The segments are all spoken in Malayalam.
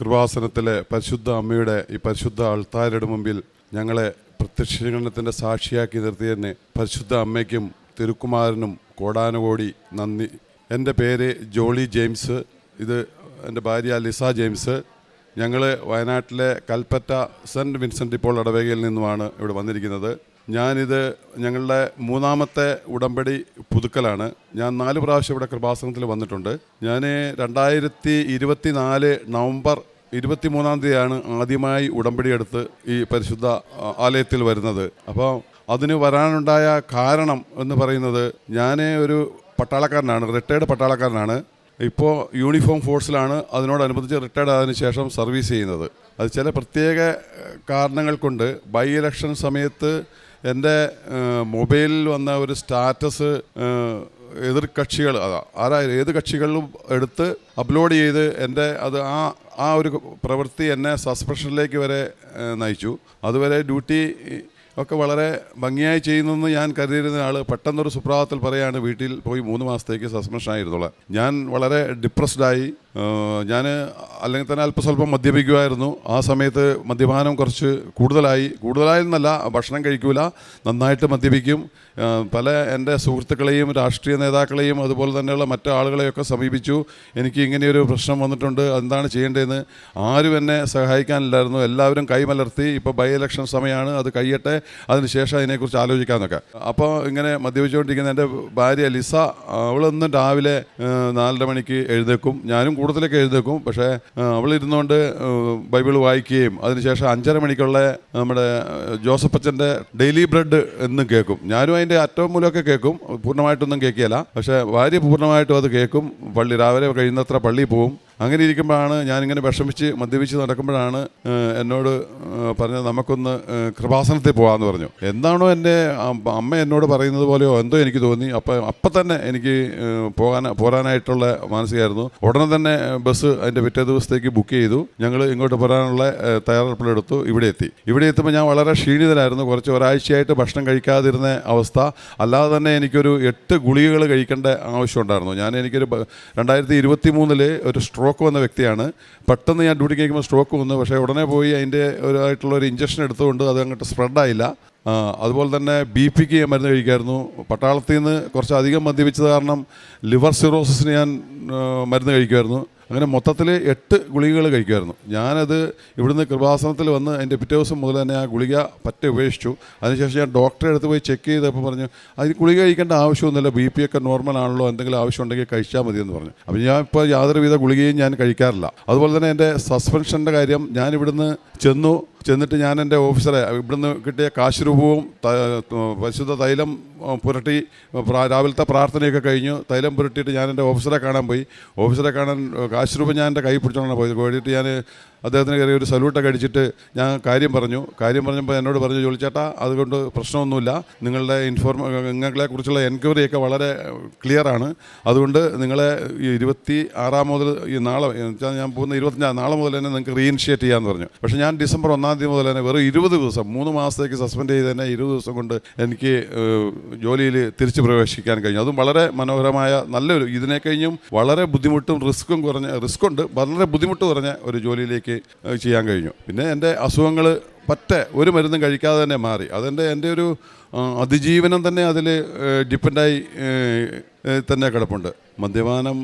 കൃപാസനത്തിലെ പരിശുദ്ധ അമ്മയുടെ ഈ പരിശുദ്ധ അൾത്താരുടെ മുമ്പിൽ ഞങ്ങളെ പ്രത്യക്ഷീകരണത്തിന്റെ സാക്ഷിയാക്കി നിർത്തിയതിന് പരിശുദ്ധ അമ്മയ്ക്കും തിരുക്കുമാരനും കോടാനുകോടി നന്ദി. എന്റെ പേര് ജോളി ജെയിംസ്. ഇത് എന്റെ ഭാര്യ ലിസ ജെയിംസ്. ഞങ്ങൾ വയനാട്ടിലെ കൽപ്പറ്റ സെന്റ് വിൻസെന്റ് ഇപ്പോൾ ഇടവേകയിൽ നിന്നുമാണ് ഇവിടെ വന്നിരിക്കുന്നത്. ഞാനിത് ഞങ്ങളുടെ മൂന്നാമത്തെ ഉടമ്പടി പുതുക്കലാണ്. ഞാൻ നാല് പ്രാവശ്യം ഇവിടെ കൃപാസനത്തിൽ വന്നിട്ടുണ്ട്. ഞാൻ രണ്ടായിരത്തി ഇരുപത്തി നാല് നവംബർ ഇരുപത്തി മൂന്നാം തീയതിയാണ് ആദ്യമായി ഉടമ്പടി എടുത്ത് ഈ പരിശുദ്ധ ആലയത്തിൽ വരുന്നത്. അപ്പോൾ അതിന് വരാനുണ്ടായ കാരണം എന്ന് പറയുന്നത് ഞാൻ ഒരു പട്ടാളക്കാരനാണ് റിട്ടയർഡ് പട്ടാളക്കാരനാണ്. ഇപ്പോൾ യൂണിഫോം ഫോഴ്സിലാണ് അതിനോടനുബന്ധിച്ച് റിട്ടയർഡ് ആയതിനു ശേഷം സർവീസ് ചെയ്യുന്നത്. അത് ചില പ്രത്യേക കാരണങ്ങൾ കൊണ്ട് ബൈ ഇലക്ഷൻ സമയത്ത് എന്റെ മൊബൈലിൽ വന്ന ഒരു സ്റ്റാറ്റസ് എതിർ കക്ഷികൾ അതാ ആരായാലും ഏത് കക്ഷികളിലും എടുത്ത് അപ്ലോഡ് ചെയ്ത് എന്റെ അത് ആ ആ ഒരു പ്രവൃത്തി എന്നെ സസ്പെൻഷനിലേക്ക് വരെ നയിച്ചു. അതുവരെ ഡ്യൂട്ടി ഒക്കെ വളരെ ഭംഗിയായി ചെയ്യുന്നെന്ന് ഞാൻ കരുതിയിരുന്ന ആൾ പെട്ടെന്നൊരു സുപ്രഭാതത്തിൽ പറയാണ് വീട്ടിൽ പോയി മൂന്ന് മാസത്തേക്ക് സസ്പെൻഷൻ ആയിരുന്നുള്ളത് ഞാൻ വളരെ ഡിപ്രസ്ഡായി ഞാൻ അല്ലെങ്കിൽ തന്നെ അല്പസ്വല്പം മദ്യപിക്കുമായിരുന്നു ആ സമയത്ത് മദ്യപാനം കുറച്ച് കൂടുതലായി. കൂടുതലായി എന്നല്ല ഭക്ഷണം കഴിക്കൂല നന്നായിട്ട് മദ്യപിക്കും. പല എന്റെ സുഹൃത്തുക്കളെയും രാഷ്ട്രീയ നേതാക്കളെയും അതുപോലെ തന്നെയുള്ള മറ്റു ആളുകളെയൊക്കെ സമീപിച്ചു. എനിക്ക് ഇങ്ങനെയൊരു പ്രശ്നം വന്നിട്ടുണ്ട് എന്താണ് ചെയ്യേണ്ടതെന്ന് ആരും എന്നെ സഹായിക്കാനില്ലായിരുന്നു. എല്ലാവരും കൈമലർത്തി ഇപ്പോൾ ബൈ ഇലക്ഷൻ സമയമാണ് അത് കഴിയട്ടെ അതിനുശേഷം അതിനെക്കുറിച്ച് ആലോചിക്കാമെന്നൊക്കെ. അപ്പോൾ ഇങ്ങനെ മദ്യപിച്ചുകൊണ്ടിരിക്കുന്ന എന്റെ ഭാര്യ ലിസ അവളൊന്നും രാവിലെ നാലര മണിക്ക് എഴുന്നേക്കും ഞാനും കൂടുതലൊക്കെ എഴുതേക്കും. പക്ഷേ അവളിരുന്നുകൊണ്ട് ബൈബിൾ വായിക്കുകയും അതിനുശേഷം അഞ്ചര മണിക്കുള്ള നമ്മുടെ ജോസഫ് അച്ഛന്റെ ഡെയിലി ബ്രെഡ് എന്നും കേൾക്കും ഞാനും അതിന്റെ അറ്റവും മൂലമൊക്കെ കേൾക്കും പൂർണമായിട്ടൊന്നും കേൾക്കുകയല്ല. പക്ഷേ ഭാര്യ പൂർണമായിട്ടും അത് കേൾക്കും പള്ളി രാവിലെ കഴിയുന്നത്ര പള്ളിയിൽ പോവും. അങ്ങനെ ഇരിക്കുമ്പോഴാണ് ഞാനിങ്ങനെ വിഷമിച്ച് മദ്യപിച്ച് നടക്കുമ്പോഴാണ് എന്നോട് പറഞ്ഞത് നമുക്കൊന്ന് കൃപാസനത്തിൽ പോകാമെന്ന് പറഞ്ഞു. എന്താണോ എന്റെ അമ്മ എന്നോട് പറയുന്നത് പോലെയോ എന്തോ എനിക്ക് തോന്നി. അപ്പം അപ്പം തന്നെ എനിക്ക് പോകാൻ പോരാനായിട്ടുള്ള മാനസികമായിരുന്നു ഉടനെ തന്നെ ബസ് അതിന്റെ പിറ്റേ ദിവസത്തേക്ക് ബുക്ക് ചെയ്തു. ഞങ്ങൾ ഇങ്ങോട്ട് പോരാനുള്ള തയ്യാറെടുപ്പിലെടുത്തു ഇവിടെ എത്തി. ഇവിടെ എത്തുമ്പോൾ ഞാൻ വളരെ ക്ഷീണിതനായിരുന്നു. കുറച്ച് ഒരാഴ്ചയായിട്ട് ഭക്ഷണം കഴിക്കാതിരുന്ന അവസ്ഥ. അല്ലാതെ തന്നെ എനിക്കൊരു എട്ട് ഗുളികകൾ കഴിക്കേണ്ട ആവശ്യമുണ്ടായിരുന്നു ഞാൻ എനിക്കൊരു രണ്ടായിരത്തി ഇരുപത്തി മൂന്നിൽ ഒരു സ്ട്രോക്ക് വന്ന വ്യക്തിയാണ്. പെട്ടെന്ന് ഞാൻ ഡ്യൂട്ടി കഴിക്കുമ്പോൾ സ്ട്രോക്ക് വന്നു. പക്ഷേ ഉടനെ പോയി അതിന്റെ ഒരായിട്ടുള്ള ഒരു ഇഞ്ചക്ഷൻ എടുത്തുകൊണ്ട് അത് അങ്ങോട്ട് സ്പ്രെഡായില്ല അതുപോലെ തന്നെ ബി പിക്ക് ഞാൻ മരുന്ന് കഴിക്കായിരുന്നു. പട്ടാളത്തിൽ നിന്ന് കുറച്ച് അധികം മദ്യപിച്ചത് കാരണം ലിവർ സിറോസിന് ഞാൻ മരുന്ന് കഴിക്കുമായിരുന്നു. അങ്ങനെ മൊത്തത്തിൽ എട്ട് ഗുളികകൾ കഴിക്കുമായിരുന്നു ഞാനത് ഇവിടുന്ന് കൃപാസനത്തിൽ വന്ന് അതിന്റെ പിറ്റേ ദിവസം മുതൽ തന്നെ ആ ഗുളിക പറ്റ ഉപേക്ഷിച്ചു. അതിനുശേഷം ഞാൻ ഡോക്ടറെ അടുത്ത് പോയി ചെക്ക് ചെയ്തപ്പോൾ പറഞ്ഞു അതിന് ഗുളിക കഴിക്കേണ്ട ആവശ്യമൊന്നുമില്ല. ബി പി ഒക്കെ നോർമൽ ആണല്ലോ. എന്തെങ്കിലും ആവശ്യം ഉണ്ടെങ്കിൽ കഴിച്ചാൽ മതി എന്ന് പറഞ്ഞു. അപ്പോൾ ഞാൻ ഇപ്പോൾ യാതൊരുവിധ ഗുളികയും ഞാൻ കഴിക്കാറില്ല. അതുപോലെ തന്നെ എന്റെ സസ്പെൻഷന്റെ കാര്യം ഞാൻ ഇവിടുന്ന് ചെന്നു. ചെന്നിട്ട് ഞാൻ എന്റെ ഓഫീസറെ ഇവിടുന്ന് കിട്ടിയ കാശ് രൂപവും പരിശുദ്ധ തൈലം പുരട്ടി പ്രാ- രാവിലത്തെ പ്രാർത്ഥനയൊക്കെ കഴിഞ്ഞു. തൈലം പുരട്ടിയിട്ട് ഞാൻ എന്റെ ഓഫീസറെ കാണാൻ പോയി. ഓഫീസറെ കാണാൻ കാശുരൂപം കാശ് രൂപം ഞാൻ എന്റെ കൈ പിടിച്ചോണ്ടാണ് പോയത്. പോയിട്ട് ഞാൻ അദ്ദേഹത്തിന് കയറി ഒരു സല്യൂട്ടൊക്കെ അടിച്ചിട്ട് ഞാൻ കാര്യം പറഞ്ഞു. കാര്യം പറഞ്ഞപ്പോൾ എന്നോട് പറഞ്ഞു ജോലിച്ചേട്ടാ അതുകൊണ്ട് പ്രശ്നമൊന്നുമില്ല. നിങ്ങളുടെ ഇൻഫോർമ നിങ്ങളെ കുറിച്ചുള്ള എൻക്വയറിയൊക്കെ വളരെ ക്ലിയറാണ് അതുകൊണ്ട് നിങ്ങളെ ഇരുപത്തി ആറാം മുതൽ ഈ നാളെ ഞാൻ പോകുന്ന ഇരുപത്തഞ്ചാം നാളെ മുതൽ തന്നെ നിങ്ങൾക്ക് റീഇനിഷ്യേറ്റ് ചെയ്യാമെന്ന് പറഞ്ഞു. പക്ഷേ ഞാൻ ഡിസംബർ ഒന്നാം തീയതി മുതൽ തന്നെ വെറും ഇരുപത് ദിവസം മൂന്ന് മാസത്തേക്ക് സസ്പെൻഡ് ചെയ്ത് തന്നെ ഇരുപത് ദിവസം കൊണ്ട് എനിക്ക് ജോലിയിൽ തിരിച്ചു പ്രവേശിക്കാൻ കഴിഞ്ഞു. അതും വളരെ മനോഹരമായ നല്ലൊരു ഇതിനെ കഴിഞ്ഞും വളരെ ബുദ്ധിമുട്ടും റിസ്ക്കും കുറഞ്ഞ റിസ്ക് ഉണ്ട് വളരെ ബുദ്ധിമുട്ട് കുറഞ്ഞ ഒരു ജോലിയിലേക്ക് ഏഹ്, ചെയ്യാൻ കഴിഞ്ഞു. പിന്നെ എന്റെ അസുഖങ്ങൾ പറ്റ ഒരു മരുന്നും കഴിക്കാതെ തന്നെ മാറി. അതെന്റെ എന്റെ ഒരു അതിജീവനം തന്നെ അതിൽ ഡിപ്പെൻഡായി തന്നെ കിടപ്പുണ്ട്. മദ്യപാനം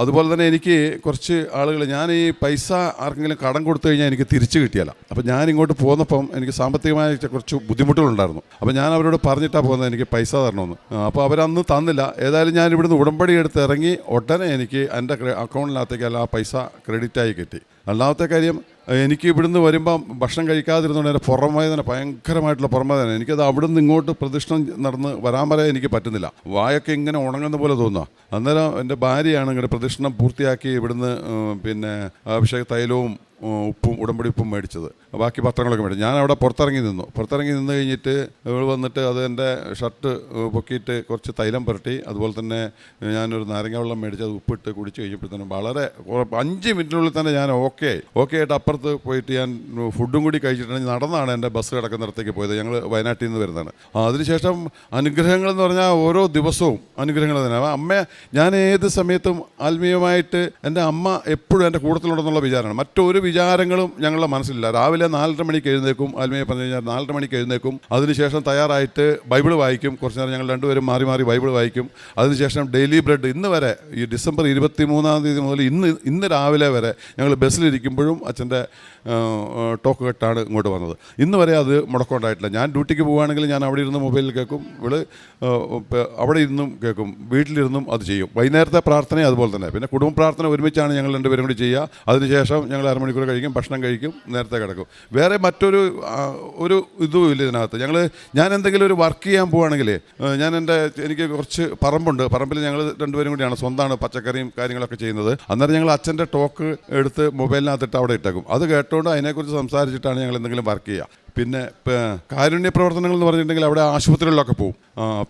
അതുപോലെ തന്നെ എനിക്ക് കുറച്ച് ആളുകൾ ഞാൻ ഈ പൈസ ആർക്കെങ്കിലും കടം കൊടുത്തു കഴിഞ്ഞാൽ എനിക്ക് തിരിച്ചു കിട്ടിയല്ല. അപ്പം ഞാൻ ഇങ്ങോട്ട് പോന്നപ്പം എനിക്ക് സാമ്പത്തികമായ കുറച്ച് ബുദ്ധിമുട്ടുകളുണ്ടായിരുന്നു. അപ്പം ഞാൻ അവരോട് പറഞ്ഞിട്ടാണ് പോകുന്നത് എനിക്ക് പൈസ തരണമെന്ന്. അപ്പോൾ അവരന്ന് തന്നില്ല. ഏതായാലും ഞാൻ ഇവിടുന്ന് ഉടമ്പടി എടുത്ത് ഇറങ്ങി ഉടനെ എനിക്ക് എന്റെ അക്കൗണ്ടിനകത്തേക്ക് അല്ല ആ പൈസ ക്രെഡിറ്റായി കിട്ടി. രണ്ടാമത്തെ കാര്യം എനിക്ക് ഇവിടുന്ന് വരുമ്പം ഭക്ഷണം കഴിക്കാതിരുന്നുകൊണ്ട് എന്റെ തന്നെ ഭയങ്കരമായിട്ടുള്ള പുറമേദന എനിക്കത് അവിടുന്ന് ഇങ്ങോട്ട് പ്രദക്ഷിണം നടന്ന് വരാൻ വരെ എനിക്ക് പറ്റുന്നില്ല. വായൊക്കെ ഇങ്ങനെ ഉണങ്ങുന്ന പോലെ തോന്നുക അന്നേരം എന്റെ ഭാര്യയാണ് ഇങ്ങനെ പ്രദക്ഷിണം പൂർത്തിയാക്കി ഇവിടുന്ന് പിന്നെ അഭിഷേക തൈലവും ഉപ്പും ഉടമ്പടി ഉപ്പും മേടിച്ചത്. ബാക്കി പത്രങ്ങളൊക്കെ മേടിച്ചു. ഞാൻ അവിടെ പുറത്തിറങ്ങി നിന്നു. പുറത്തിറങ്ങി നിന്ന് കഴിഞ്ഞിട്ട് ഇവൾ വന്നിട്ട് അത് എന്റെ ഷർട്ട് പൊക്കിയിട്ട് കുറച്ച് തൈലം പുരട്ടി. അതുപോലെ തന്നെ ഞാനൊരു നാരങ്ങ വെള്ളം മേടിച്ച് അത് ഉപ്പിട്ട് കുടിച്ച് കഴിഞ്ഞപ്പോഴത്തേനും വളരെ അഞ്ച് മിനിറ്റിനുള്ളിൽ തന്നെ ഞാൻ ഓക്കെ. ആയി ഓക്കെ ആയിട്ട് അപ്പുറത്ത് പോയിട്ട് ഞാൻ ഫുഡും കൂടി കഴിച്ചിട്ടുണ്ടെങ്കിൽ നടന്നാണ് എന്റെ ബസ് കിടക്കുന്നിടത്തേക്ക് പോയത്. ഞങ്ങൾ വയനാട്ടിൽ നിന്ന് വരുന്നതാണ്. അതിനുശേഷം അനുഗ്രഹങ്ങൾ എന്ന് പറഞ്ഞാൽ ഓരോ ദിവസവും അനുഗ്രഹങ്ങൾ തന്നെ. അമ്മ ഞാൻ ഏത് സമയത്തും ആത്മീയമായിട്ട് എന്റെ അമ്മ എപ്പോഴും എന്റെ കൂടത്തിലുണ്ടെന്നുള്ള വിചാരമാണ്. മറ്റൊരു വിചാരങ്ങളും ഞങ്ങളുടെ മനസ്സിലില്ല. രാവിലെ നാലര മണിക്ക് എഴുന്നേക്കും ആത്മീയ പറഞ്ഞു കഴിഞ്ഞാൽ നാലര മണിക്ക് എഴുന്നേക്കും അതിനുശേഷം തയ്യാറായിട്ട് ബൈബിൾ വായിക്കും. കുറച്ച് നേരം ഞങ്ങൾ രണ്ടുപേരും മാറി മാറി ബൈബിൾ വായിക്കും. അതിനുശേഷം ഡെയിലി ബ്രെഡ് ഇന്ന് വരെ ഈ ഡിസംബർ ഇരുപത്തി മൂന്നാം തീയതി മുതൽ ഇന്ന് ഇന്ന് രാവിലെ വരെ ഞങ്ങൾ ബസ്സിലിരിക്കുമ്പോഴും അച്ഛന്റെ ടോക്ക് കെട്ടാണ് ഇങ്ങോട്ട് വന്നത്. ഇന്ന് വരെ അത് മുടക്കമുണ്ടായിട്ടില്ല. ഞാൻ ഡ്യൂട്ടിക്ക് പോവുകയാണെങ്കിൽ ഞാൻ അവിടെ ഇരുന്ന് മൊബൈലിൽ കേൾക്കും. ഇവൾ അവിടെ ഇരുന്നും കേൾക്കും. വീട്ടിലിരുന്നും അത് ചെയ്യും. വൈകുന്നേരത്തെ പ്രാർത്ഥനയും അതുപോലെ തന്നെ. പിന്നെ കുടുംബ പ്രാർത്ഥന ഒരുമിച്ചാണ് ഞങ്ങൾ രണ്ടുപേരും കൂടി ചെയ്യുക. അതിനുശേഷം ഞങ്ങൾ അരമണിക്കൂർ കഴിക്കും ഭക്ഷണം കഴിക്കും നേരത്തെ കിടക്കും. വേറെ മറ്റൊരു ഒരു ഇതും ഇല്ല ഇതിനകത്ത്. ഞങ്ങൾ ഞാൻ എന്തെങ്കിലും ഒരു വർക്ക് ചെയ്യാൻ പോവുകയാണെങ്കിൽ ഞാൻ എന്റെ എനിക്ക് കുറച്ച് പറമ്പുണ്ട്. പറമ്പിൽ ഞങ്ങൾ രണ്ടുപേരും കൂടിയാണ്. സ്വന്തമാണ് പച്ചക്കറിയും കാര്യങ്ങളൊക്കെ ചെയ്യുന്നത്. അന്നേരം ഞങ്ങൾ അച്ഛന്റെ ടോക്ക് എടുത്ത് മൊബൈലിനകത്തിട്ട് അവിടെ ഇട്ടേക്കും. അത് കേട്ടുകൊണ്ട് അതിനെക്കുറിച്ച് സംസാരിച്ചിട്ടാണ് ഞങ്ങൾ എന്തെങ്കിലും വർക്ക് ചെയ്യുക പിന്നെ കാരുണ്യ പ്രവർത്തനങ്ങൾ എന്ന് പറഞ്ഞിട്ടുണ്ടെങ്കിൽ അവിടെ ആശുപത്രികളിലൊക്കെ പോകും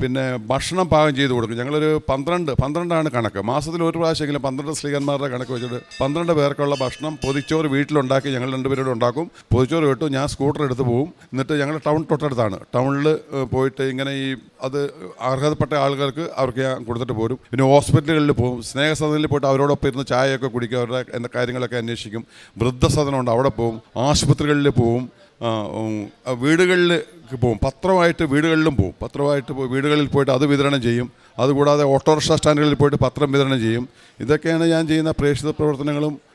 പിന്നെ ഭക്ഷണം പാകം ചെയ്ത് കൊടുക്കും. ഞങ്ങളൊരു പന്ത്രണ്ട് പന്ത്രണ്ടാണ് കണക്ക്. മാസത്തിൽ ഒരു പ്രാവശ്യമെങ്കിലും പന്ത്രണ്ട് സ്ത്രീകന്മാരുടെ കണക്ക് വെച്ചിട്ട് പന്ത്രണ്ട് പേർക്കുള്ള ഭക്ഷണം പൊതിച്ചോറ് വീട്ടിലുണ്ടാക്കി ഞങ്ങൾ രണ്ടുപേരോട് ഉണ്ടാക്കും. പൊതിച്ചോറ് കിട്ടും ഞാൻ സ്കൂട്ടർ എടുത്ത് പോകും എന്നിട്ട് ഞങ്ങൾ ടൗൺ തൊട്ടടുത്താണ്. ടൗണിൽ പോയിട്ട് ഇങ്ങനെ ഈ അത് അർഹതപ്പെട്ട ആളുകൾക്ക് അവർക്ക് ഞാൻ കൊടുത്തിട്ട് പോരും. പിന്നെ ഹോസ്പിറ്റലുകളിൽ പോകും സ്നേഹസദനിൽ പോയിട്ട് അവരോടൊപ്പം ഇരുന്ന് ചായയൊക്കെ കുടിക്കും അവരുടെ കാര്യങ്ങളൊക്കെ അന്വേഷിക്കും. വൃദ്ധസദനമുണ്ട് അവിടെ പോകും ആശുപത്രികളിൽ ആ, വീടുകളിൽ പോവും. പത്രമായിട്ട് വീടുകളിലും പോവും. പത്രമായിട്ട് പോയി വീടുകളിൽ പോയിട്ട് അത് വിതരണം ചെയ്യും. അതുകൂടാതെ ഓട്ടോറിക്ഷ സ്റ്റാൻഡുകളിൽ പോയിട്ട് പത്രം വിതരണം ചെയ്യും. ഇതൊക്കെയാണ് ഞാൻ ചെയ്യുന്ന പ്രേക്ഷിത പ്രവർത്തനങ്ങളും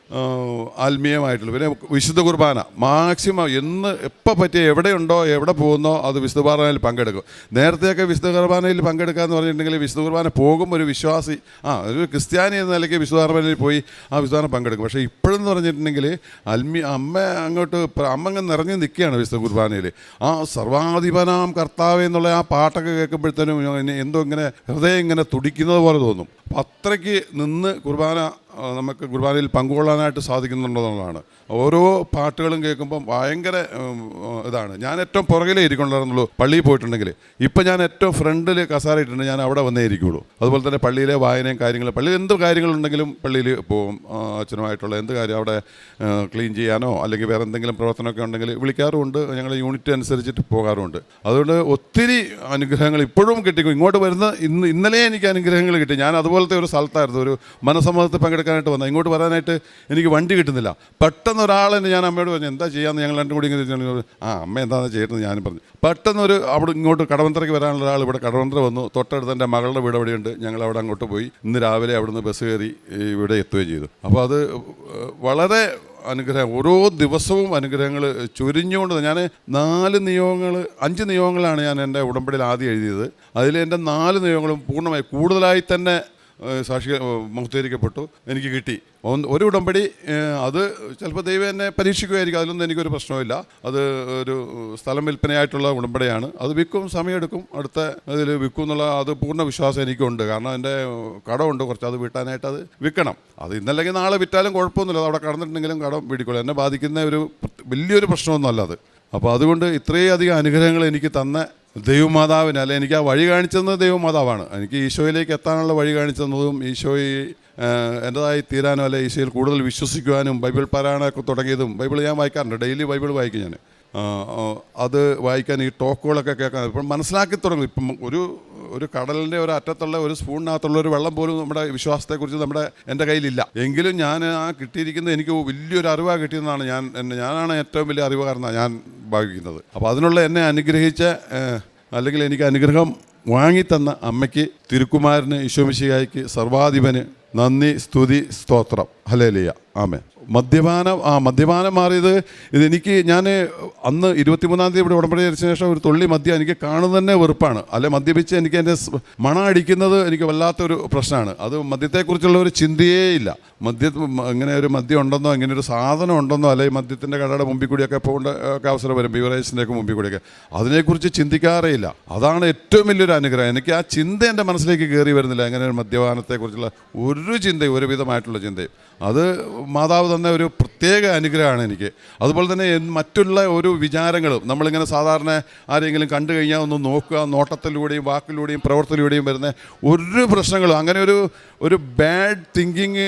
ആത്മീയമായിട്ടുള്ള പിന്നെ വിശുദ്ധ കുർബാന. മാക്സിമം എന്ന് എപ്പോൾ പറ്റിയ എവിടെയുണ്ടോ എവിടെ പോകുന്നോ അത് വിശുദ്ധ കുർബാനയിൽ പങ്കെടുക്കും. നേരത്തെയൊക്കെ വിശുദ്ധ കുർബാനയിൽ പങ്കെടുക്കുക എന്ന് പറഞ്ഞിട്ടുണ്ടെങ്കിൽ വിശുദ്ധ കുർബാന പോകും ഒരു വിശ്വാസി ആ ഒരു ക്രിസ്ത്യാനി എന്ന നിലയ്ക്ക് വിശുദ്ധ കുർബാനയിൽ പോയി ആ വിശുദ്ധാനം പങ്കെടുക്കും. പക്ഷേ ഇപ്പോഴെന്ന് പറഞ്ഞിട്ടുണ്ടെങ്കിൽ അൽമി അമ്മ അങ്ങോട്ട് അമ്മ അങ്ങ് നിറഞ്ഞു നിൽക്കുകയാണ് വിശുദ്ധ കുർബാനയിൽ. ആ സർവാധിപനാം കർത്താവ് എന്നുള്ള ആ പാട്ടൊക്കെ കേൾക്കുമ്പോഴത്തേനും എന്തോ ഇങ്ങനെ ഹൃദയം ഇങ്ങനെ തുടിക്കുന്നത് പോലെ തോന്നും. അപ്പം അത്രയ്ക്ക് നിന്ന് കുർബാന നമുക്ക് കുർബാനയിൽ പങ്കുകൊള്ളാനായിട്ട് സാധിക്കുന്നുണ്ടെന്നുള്ളതാണ്. ഓരോ പാട്ടുകളും കേൾക്കുമ്പം ഭയങ്കര ഇതാണ്. ഞാൻ ഏറ്റവും പുറകിലേ ഇരിക്കണ്ടായിരുന്നുള്ളൂ പള്ളിയിൽ പോയിട്ടുണ്ടെങ്കിൽ. ഇപ്പം ഞാൻ ഏറ്റവും ഫ്രണ്ടിൽ കസാര ഇട്ടിട്ടുണ്ട് ഞാൻ അവിടെ വന്നേ ഇരിക്കുള്ളൂ. അതുപോലെ തന്നെ പള്ളിയിലെ വായനയും കാര്യങ്ങളും പള്ളിയിൽ എന്ത് കാര്യങ്ങളുണ്ടെങ്കിലും പള്ളിയിൽ പോകും അച്ഛനുമായിട്ടുള്ള എന്ത് കാര്യം അവിടെ ക്ലീൻ ചെയ്യാനോ അല്ലെങ്കിൽ വേറെ എന്തെങ്കിലും പ്രവർത്തനമൊക്കെ ഉണ്ടെങ്കിൽ വിളിക്കാറുമുണ്ട്. ഞങ്ങൾ യൂണിറ്റ് അനുസരിച്ചിട്ട് പോകാറുമുണ്ട്. അതുകൊണ്ട് ഒത്തിരി അനുഗ്രഹങ്ങൾ ഇപ്പോഴും കിട്ടിക്കും. ഇങ്ങോട്ട് വരുന്ന ഇന്ന് ഇന്നലെ എനിക്ക് അനുഗ്രഹങ്ങൾ കിട്ടി. ഞാൻ അതുപോലത്തെ ഒരു സ്ഥലത്തായിരുന്നു. ഒരു മനസമ്മതത്തിൽ പങ്കെടുക്കാനായിട്ട് വന്നത്. ഇങ്ങോട്ട് വരാനായിട്ട് എനിക്ക് വണ്ടി കിട്ടുന്നില്ല. പെട്ടെന്ന് ഒരാളെന്നെ ഞാൻ അമ്മയോട് പറഞ്ഞു എന്താ ചെയ്യാന്ന്? ഞങ്ങൾ രണ്ടും കൂടി ഇങ്ങനെ ആ അമ്മ എന്താണെന്ന് ചെയ്യുന്നത് ഞാനും പറഞ്ഞു. പെട്ടെന്ന് ഒരു അവിടെ ഇങ്ങോട്ട് കടവന്ത്രയ്ക്ക് വരാനുള്ള ഒരാൾ ഇവിടെ കടവന്ത്ര വന്നു. തൊട്ടടുത്ത് എന്റെ മകളുടെ വീട് അവിടെയുണ്ട്. ഞങ്ങൾ അവിടെ അങ്ങോട്ട് പോയി. ഇന്ന് രാവിലെ അവിടുന്ന് ബസ് കയറി ഇവിടെ എത്തുകയും ചെയ്തു. അപ്പോൾ അത് വളരെ അനുഗ്രഹം. ഓരോ ദിവസവും അനുഗ്രഹങ്ങൾ ചൊരിഞ്ഞുകൊണ്ട് ഞാൻ നാല് നിയോഗങ്ങൾ അഞ്ച് നിയോഗങ്ങളാണ് ഞാൻ എന്റെ ഉടമ്പടിയിൽ ആദ്യം എഴുതിയത്. അതിൽ എന്റെ നാല് നിയോഗങ്ങളും പൂർണമായി കൂടുതലായി തന്നെ സാക്ഷി മുഖത്തേരിക്കപ്പെട്ടു എനിക്ക് കിട്ടി. ഒരു ഉടമ്പടി അത് ചിലപ്പോൾ ദൈവം എന്നെ പരീക്ഷിക്കുമായിരിക്കും. അതിലൊന്നും എനിക്കൊരു പ്രശ്നമില്ല അത് ഒരു സ്ഥലം വിൽപ്പനയായിട്ടുള്ള ഉടമ്പടിയാണ്. അത് വിൽക്കും സമയമെടുക്കും. അടുത്ത ഇതിൽ വിൽക്കും എന്നുള്ള അത് പൂർണ വിശ്വാസം എനിക്കുണ്ട്. കാരണം എന്റെ കടമുണ്ട് കുറച്ച്. അത് വിട്ടാനായിട്ട് അത് വിൽക്കണം. അത് ഇന്നല്ലെങ്കിൽ നാളെ വിറ്റാലും കുഴപ്പമൊന്നുമില്ല. അത് അവിടെ കടന്നിട്ടുണ്ടെങ്കിലും കടം പിടിക്കുള്ളൂ എന്നെ ബാധിക്കുന്ന ഒരു വലിയൊരു പ്രശ്നമൊന്നുമല്ല അത്. അപ്പോൾ അതുകൊണ്ട് ഇത്രയധികം അനുഗ്രഹങ്ങൾ എനിക്ക് തന്ന ദൈവമാതാവിന് അല്ലെ എനിക്ക് ആ വഴി കാണിച്ചത് ദൈവമാതാവാണ്. എനിക്ക് ഈശോയിലേക്ക് എത്താനുള്ള വഴി കാണിച്ചതും ഈശോയി എന്റെതായി തീരാനും അല്ലെ ഈശോയിൽ കൂടുതൽ വിശ്വസിക്കുവാനും ബൈബിൾ പാരായണമൊക്കെ തുടങ്ങിയതും ബൈബിൾ ഞാൻ വായിക്കാറുണ്ട് ഡെയിലി ബൈബിൾ വായിക്കും ഞാൻ അത് വായിക്കാൻ ഈ ടോക്കുകളൊക്കെ കേൾക്കാൻ ഇപ്പം മനസ്സിലാക്കി തുടങ്ങും. ഇപ്പം ഒരു ഒരു കടലിന്റെ ഒരു അറ്റത്തുള്ള ഒരു സ്പൂണിനകത്തുള്ള ഒരു വെള്ളം പോലും നമ്മുടെ വിശ്വാസത്തെക്കുറിച്ച് നമ്മുടെ എന്റെ കയ്യിലില്ല. എങ്കിലും ഞാൻ ആ കിട്ടിയിരിക്കുന്നത് എനിക്ക് വലിയൊരു അറിവാണ് കിട്ടിയതെന്നാണ് ഞാൻ എന്നെ ഞാനാണ് ഏറ്റവും വലിയ അറിവുകാരനാണ് ഞാൻ ഭാവിക്കുന്നത് അപ്പോൾ അതിനുള്ള എന്നെ അനുഗ്രഹിച്ച അല്ലെങ്കിൽ എനിക്ക് അനുഗ്രഹം വാങ്ങിത്തന്ന അമ്മയ്ക്ക് തിരുക്കുമാരന് ഈശോമിശിഹായ്ക്ക് സർവാധിപന് നന്ദി സ്തുതി സ്തോത്രം. ഹലേലിയ ആമേ മദ്യപാനം ആ മദ്യപാനം മാറിയത് ഇതെനിക്ക് ഞാൻ അന്ന് ഇരുപത്തിമൂന്നാം തീയതി ഇവിടെ ഉടമ്പടി ധരിച്ച ശേഷം ഒരു തുള്ളി മദ്യം എനിക്ക് കാണുന്നത് തന്നെ വെറുപ്പാണ്. അല്ലെ മദ്യപിച്ച് എനിക്ക് എന്റെ മണ അടിക്കുന്നത് എനിക്ക് വല്ലാത്തൊരു പ്രശ്നമാണ്. അത് മദ്യത്തെക്കുറിച്ചുള്ള ഒരു ചിന്തയേ ഇല്ല. മദ്യ ഇങ്ങനെ ഒരു മദ്യം ഉണ്ടെന്നോ ഇങ്ങനെ ഒരു സാധനം ഉണ്ടെന്നോ അല്ലെങ്കിൽ മദ്യത്തിന്റെ കടയുടെ മുമ്പിൽ കൂടിയൊക്കെ പോകേണ്ട ഒക്കെ അവസരം വരും. ബിവറേജിന്റെ ഒക്കെ മുമ്പിൽ കൂടിയൊക്കെ. അതിനെക്കുറിച്ച് ചിന്തിക്കാറേ ഇല്ല. അതാണ് ഏറ്റവും വലിയൊരു അനുഗ്രഹം. എനിക്ക് ആ ചിന്ത എന്റെ മനസ്സിലേക്ക് കയറി വരുന്നില്ല. അങ്ങനെ ഒരു മദ്യപാനത്തെക്കുറിച്ചുള്ള ഒരു ചിന്തയും ഒരുവിധമായിട്ടുള്ള ചിന്തയും. അത് മാതാവ് തന്ന ഒരു പ്രത്യേക അനുഗ്രഹമാണ് എനിക്ക്. അതുപോലെ തന്നെ മറ്റുള്ള ഒരു വിചാരങ്ങളും നമ്മളിങ്ങനെ സാധാരണ ആരെങ്കിലും കണ്ടു കഴിഞ്ഞാൽ ഒന്ന് നോക്കുക നോട്ടത്തിലൂടെയും വാക്കിലൂടെയും പ്രവർത്തനത്തിലൂടെയും വരുന്ന ഒരു പ്രശ്നങ്ങളും അങ്ങനെ ഒരു ഒരു ബാഡ് തിങ്കിങ്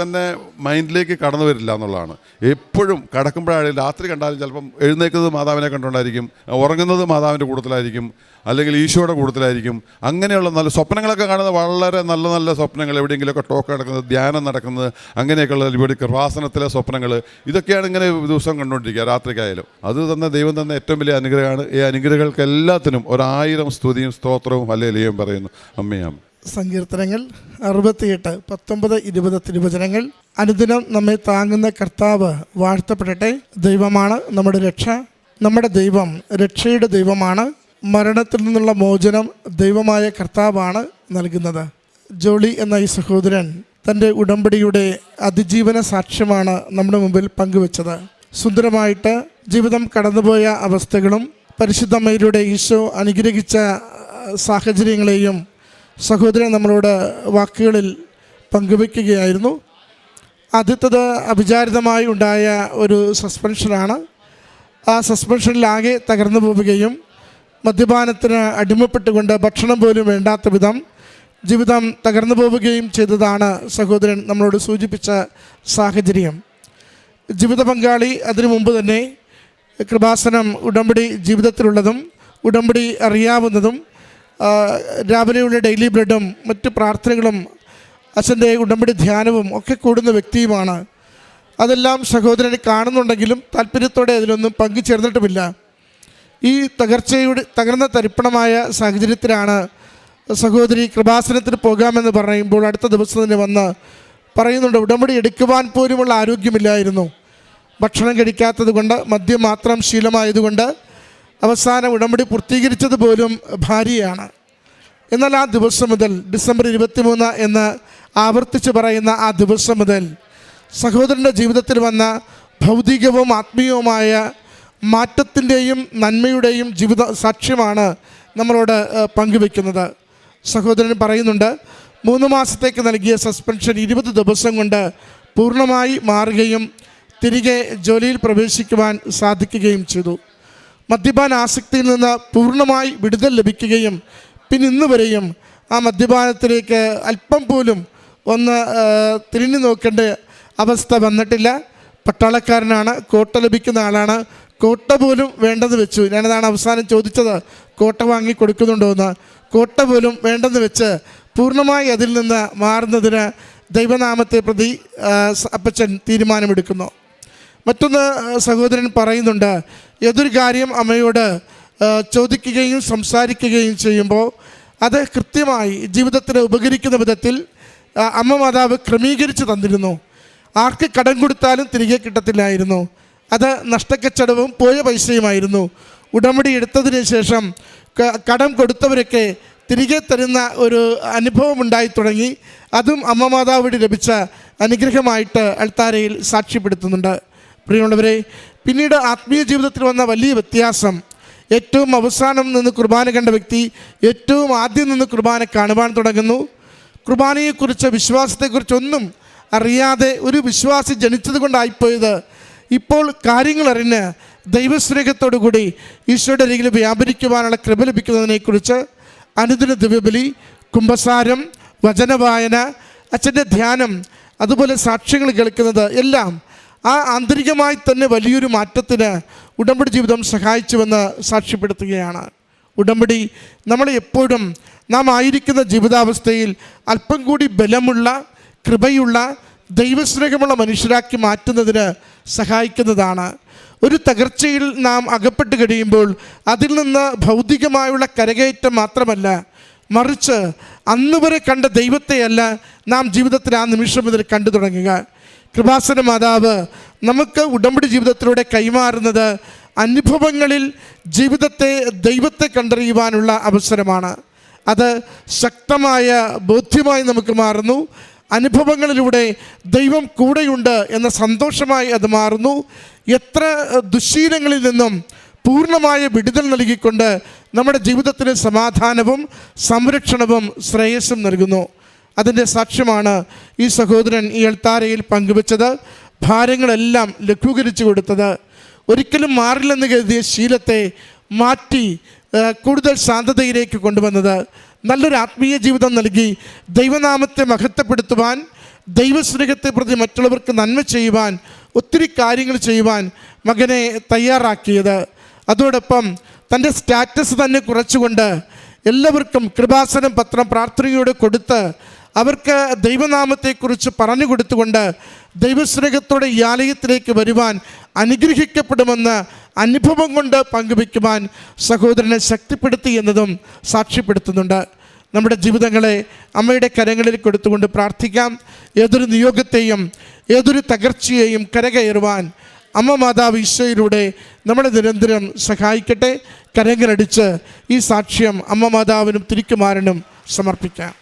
തന്നെ മൈൻഡിലേക്ക് കടന്നു വരില്ല എന്നുള്ളതാണ്. എപ്പോഴും കടക്കുമ്പോഴാണെങ്കിലും രാത്രി കണ്ടാലും ചിലപ്പം എഴുന്നേക്കുന്നത് മാതാവിനെ കണ്ടുകൊണ്ടായിരിക്കും ഉറങ്ങുന്നത് മാതാവിന്റെ കൂട്ടത്തിലായിരിക്കും അല്ലെങ്കിൽ ഈശോയുടെ കൂട്ടത്തിലായിരിക്കും. അങ്ങനെയുള്ള നല്ല സ്വപ്നങ്ങളൊക്കെ കാണുന്നത് വളരെ നല്ല നല്ല സ്വപ്നങ്ങൾ എവിടെയെങ്കിലുമൊക്കെ ടോക്ക് നടക്കുന്നത് ധ്യാനം നടക്കുന്നത് അങ്ങനെയൊക്കെയുള്ള ഇവിടെ കൃപാസനത്തിലെ സ്വപ്നങ്ങൾ ഇതൊക്കെയാണ് ഇങ്ങനെ ദിവസം കണ്ടുകൊണ്ടിരിക്കുക രാത്രിക്കായാലും. അത് തന്ന ദൈവം തന്ന ഏറ്റവും വലിയ അനുഗ്രഹമാണ്. ഈ അനുഗ്രഹങ്ങൾക്ക് എല്ലാത്തിനും ഒരായിരം സ്തുതിയും സ്തോത്രവും ഹല്ലേലൂയയും പറയുന്നു. അമ്മയാം സങ്കീർത്തനങ്ങൾ അറുപത്തിയെട്ട് പത്തൊമ്പത് ഇരുപത് തിരുവചനങ്ങൾ. അനുദിനം നമ്മെ താങ്ങുന്ന കർത്താവ് വാഴ്ത്തപ്പെടട്ടെ. ദൈവമാണ് നമ്മുടെ രക്ഷ. നമ്മുടെ ദൈവം രക്ഷയുടെ ദൈവമാണ്. മരണത്തിൽ നിന്നുള്ള മോചനം ദൈവമായ കർത്താവാണ് നൽകുന്നത്. ജോളി എന്ന ഈ സഹോദരൻ തന്റെ ഉടമ്പടിയുടെ അതിജീവന സാക്ഷ്യമാണ് നമ്മുടെ മുമ്പിൽ പങ്കുവച്ചത്. സുന്ദരമായിട്ട് ജീവിതം കടന്നുപോയ അവസ്ഥകളും പരിശുദ്ധമ്മയിലൂടെ ഈശോ അനുഗ്രഹിച്ച സാഹചര്യങ്ങളെയും സഹോദരൻ നമ്മളോട് വാക്കുകളിൽ പങ്കുവയ്ക്കുകയായിരുന്നു ആദ്യത്തത് അവിചാരിതമായി ഉണ്ടായ ഒരു സസ്പെൻഷനാണ്. ആ സസ്പെൻഷനിലാകെ തകർന്നു പോവുകയും മദ്യപാനത്തിന് അടിമപ്പെട്ടുകൊണ്ട് ഭക്ഷണം പോലും വേണ്ടാത്ത വിധം ജീവിതം തകർന്നു പോവുകയും ചെയ്തതാണ് സഹോദരൻ നമ്മളോട് സൂചിപ്പിച്ച സാഹചര്യം. ജീവിത പങ്കാളി അതിനു മുമ്പ് തന്നെ കൃപാസനം ഉടമ്പടി ജീവിതത്തിലുള്ളതും ഉടമ്പടി അറിയാവുന്നതും രാവിലെയുള്ള ഡെയിലി ബ്രെഡും മറ്റ് പ്രാർത്ഥനകളും അച്ഛന്റെ ഉടമ്പടി ധ്യാനവും ഒക്കെ കൂടുന്ന വ്യക്തിയുമാണ്. അതെല്ലാം സഹോദരനെ കാണുന്നുണ്ടെങ്കിലും താല്പര്യത്തോടെ അതിലൊന്നും പങ്കുചേർന്നിട്ടുമില്ല. ഈ തകർച്ചയുടെ തകർന്ന തരിപ്പണമായ സാഹചര്യത്തിലാണ് സഹോദരി കൃപാസനത്തിന് പോകാമെന്ന് പറയുമ്പോൾ അടുത്ത ദിവസം തന്നെ വന്ന് പറയുന്നുണ്ട് ഉടമ്പടി എടുക്കുവാൻ പോലുമുള്ള ആരോഗ്യമില്ലായിരുന്നു. ഭക്ഷണം കഴിക്കാത്തത് കൊണ്ട് മദ്യം മാത്രം ശീലമായതുകൊണ്ട് അവസാനം ഉടമ്പടി പൂർത്തീകരിച്ചത് പോലും ഭാര്യയാണ്. എന്നാൽ ആ ദിവസം മുതൽ ഡിസംബർ ഇരുപത്തിമൂന്ന് എന്ന് ആവർത്തിച്ച് പറയുന്ന ആ ദിവസം മുതൽ സഹോദരന്റെ ജീവിതത്തിൽ വന്ന ഭൗതികവും ആത്മീയവുമായ മാറ്റത്തിന്റെയും നന്മയുടെയും ജീവിത സാക്ഷ്യമാണ് നമ്മളോട് പങ്കുവെക്കുന്നത്. സഹോദരൻ പറയുന്നുണ്ട് മൂന്ന് മാസത്തേക്ക് നൽകിയ സസ്പെൻഷൻ ഇരുപത് ദിവസം കൊണ്ട് പൂർണമായി മാറുകയും തിരികെ ജോലിയിൽ പ്രവേശിക്കുവാൻ സാധിക്കുകയും ചെയ്തു. മദ്യപാന ആസക്തിയിൽ നിന്ന് പൂർണമായി വിടുതൽ ലഭിക്കുകയും പിന്നെ ഇന്ന് വരെയും ആ മദ്യപാനത്തിലേക്ക് അല്പം പോലും ഒന്ന് തിരിഞ്ഞു നോക്കേണ്ട അവസ്ഥ വന്നിട്ടില്ല. പട്ടാളക്കാരനാണ് കോട്ട ലഭിക്കുന്ന ആളാണ്. കോട്ട പോലും വേണ്ടെന്ന് വെച്ചു. ഞാനതാണ് അവസാനം ചോദിച്ചത് കോട്ട വാങ്ങി കൊടുക്കുന്നുണ്ടോ എന്ന്. കോട്ട പോലും വേണ്ടെന്ന് വെച്ച് പൂർണമായി അതിൽ നിന്ന് മാറുന്നതിന് ദൈവനാമത്തെ പ്രതി അപ്പച്ചൻ തീരുമാനമെടുക്കുന്നു. മറ്റൊന്ന് സഹോദരൻ പറയുന്നുണ്ട് ഏതൊരു കാര്യം അമ്മയോട് ചോദിക്കുകയും സംസാരിക്കുകയും ചെയ്യുമ്പോൾ അത് കൃത്യമായി ജീവിതത്തിന് ഉപകരിക്കുന്ന വിധത്തിൽ അമ്മ മാതാവ് ക്രമീകരിച്ച് തന്നിരുന്നു. ആർക്ക് കടം കൊടുത്താലും തിരികെ കിട്ടത്തില്ലായിരുന്നു. അത് നഷ്ടക്കച്ചടവും പോയ പൈസയുമായിരുന്നു. ഉടമ്പടി എടുത്തതിന് ശേഷം കടം കൊടുത്തവരൊക്കെ തിരികെ തരുന്ന ഒരു അനുഭവം ഉണ്ടായി തുടങ്ങി. അതും അമ്മ മാതാവ് ലഭിച്ച അനുഗ്രഹമായിട്ട് അൾത്താരയിൽ സാക്ഷ്യപ്പെടുത്തുന്നുണ്ട്. പ്രിയമുള്ളവരെ പിന്നീട് ആത്മീയ ജീവിതത്തിൽ വന്ന വലിയ വ്യത്യാസം. ഏറ്റവും അവസാനം നിന്ന് കുർബാന കണ്ട വ്യക്തി ഏറ്റവും ആദ്യം നിന്ന് കുർബാന കാണുവാൻ തുടങ്ങുന്നു. കുർബാനയെക്കുറിച്ച് വിശ്വാസത്തെക്കുറിച്ചൊന്നും അറിയാതെ ഒരു വിശ്വാസി ജനിച്ചത് കൊണ്ടായിപ്പോയത് ഇപ്പോൾ കാര്യങ്ങളറിഞ്ഞ് ദൈവസ്നേഹത്തോടുകൂടി ദൈവസ്നേഹത്തോടു കൂടി ഈശോയുടെ അരികിൽ വ്യാപരിക്കുവാനുള്ള കൃപ ലഭിക്കുന്നതിനെക്കുറിച്ച് അനുദിന ദിവ്യബലി കുംഭസാരം വചനവായന അച്ഛന്റെ ധ്യാനം അതുപോലെ സാക്ഷ്യങ്ങൾ കേൾക്കുന്നത് എല്ലാം ആ ആന്തരികമായി തന്നെ വലിയൊരു മാറ്റത്തിന് ഉടമ്പടി ജീവിതം സഹായിച്ചുവെന്ന് സാക്ഷ്യപ്പെടുത്തുകയാണ്. ഉടമ്പടി നമ്മളെ എപ്പോഴും നാം ആയിരിക്കുന്ന ജീവിതാവസ്ഥയിൽ അല്പം കൂടി ബലമുള്ള കൃപയുള്ള ദൈവസ്നേഹമുള്ള മനുഷ്യരാക്കി മാറ്റുന്നതിന് സഹായിക്കുന്നതാണ്. ഒരു തകർച്ചയിൽ നാം അകപ്പെട്ട് കഴിയുമ്പോൾ അതിൽ നിന്ന് ഭൗതികമായുള്ള കരകയറ്റം മാത്രമല്ല മറിച്ച് അന്നുവരെ കണ്ട ദൈവത്തെയല്ല നാം ജീവിതത്തിൽ ആ നിമിഷം മുതൽ കണ്ടു തുടങ്ങുക. കൃപാസന മാതാവ് നമുക്ക് ഉടമ്പടി ജീവിതത്തിലൂടെ കൈമാറുന്നത് അനുഭവങ്ങളിൽ ജീവിതത്തെ ദൈവത്തെ കണ്ടറിയുവാനുള്ള അവസരമാണ്. അത് ശക്തമായ ബോധ്യമായി നമുക്ക് മാറുന്നു. അനുഭവങ്ങളിലൂടെ ദൈവം കൂടെയുണ്ട് എന്ന സന്തോഷമായി അത് മാറുന്നു. എത്ര ദുശീലങ്ങളിൽ നിന്നും പൂർണമായ വിടുതൽ നൽകിക്കൊണ്ട് നമ്മുടെ ജീവിതത്തിന് സമാധാനവും സംരക്ഷണവും ശ്രേയസ്സും നൽകുന്നു. അതിന്റെ സാക്ഷ്യമാണ് ഈ സഹോദരൻ ഈ എൽത്താരയിൽ പങ്കുവച്ചത്. ഭാരങ്ങളെല്ലാം ലഘൂകരിച്ചു കൊടുത്തത്. ഒരിക്കലും മാറില്ലെന്ന് കരുതിയ ശീലത്തെ മാറ്റി കൂടുതൽ ശാന്തതയിലേക്ക് കൊണ്ടുവന്നത്. നല്ലൊരു ആത്മീയ ജീവിതം നൽകി ദൈവനാമത്തെ മഹത്വപ്പെടുത്തുവാൻ ദൈവസ്നേഹത്തെ പ്രതി മറ്റുള്ളവർക്ക് നന്മ ചെയ്യുവാൻ ഒത്തിരി കാര്യങ്ങൾ ചെയ്യുവാൻ മകനെ തയ്യാറാക്കിയത്. അതോടൊപ്പം തന്റെ സ്റ്റാറ്റസ് തന്നെ കുറച്ചുകൊണ്ട് എല്ലാവർക്കും കൃപാസനം പത്രം പ്രാർത്ഥനയോടെ കൊടുത്ത് അവർക്ക് ദൈവനാമത്തെക്കുറിച്ച് പറഞ്ഞു കൊടുത്തുകൊണ്ട് ദൈവസ്നേഹത്തോടെ ഈ ആലയത്തിലേക്ക് വരുവാൻ അനുഗ്രഹിക്കപ്പെടുമെന്ന് അനുഭവം കൊണ്ട് പങ്കുവയ്ക്കുവാൻ സഹോദരനെ ശക്തിപ്പെടുത്തി എന്നതും സാക്ഷ്യപ്പെടുത്തുന്നുണ്ട്. നമ്മുടെ ജീവിതങ്ങളെ അമ്മയുടെ കരങ്ങളിൽ കൊടുത്തുകൊണ്ട് പ്രാർത്ഥിക്കാം. ഏതൊരു നിയോഗത്തെയും ഏതൊരു തകർച്ചയെയും കരകയറുവാൻ അമ്മ മാതാവ് ഈശോയിലൂടെ നമ്മളെ നിരന്തരം സഹായിക്കട്ടെ. കരങ്ങളടിച്ച് ഈ സാക്ഷ്യം അമ്മ മാതാവിനും തിരിക്കുമാരനും സമർപ്പിക്കാം.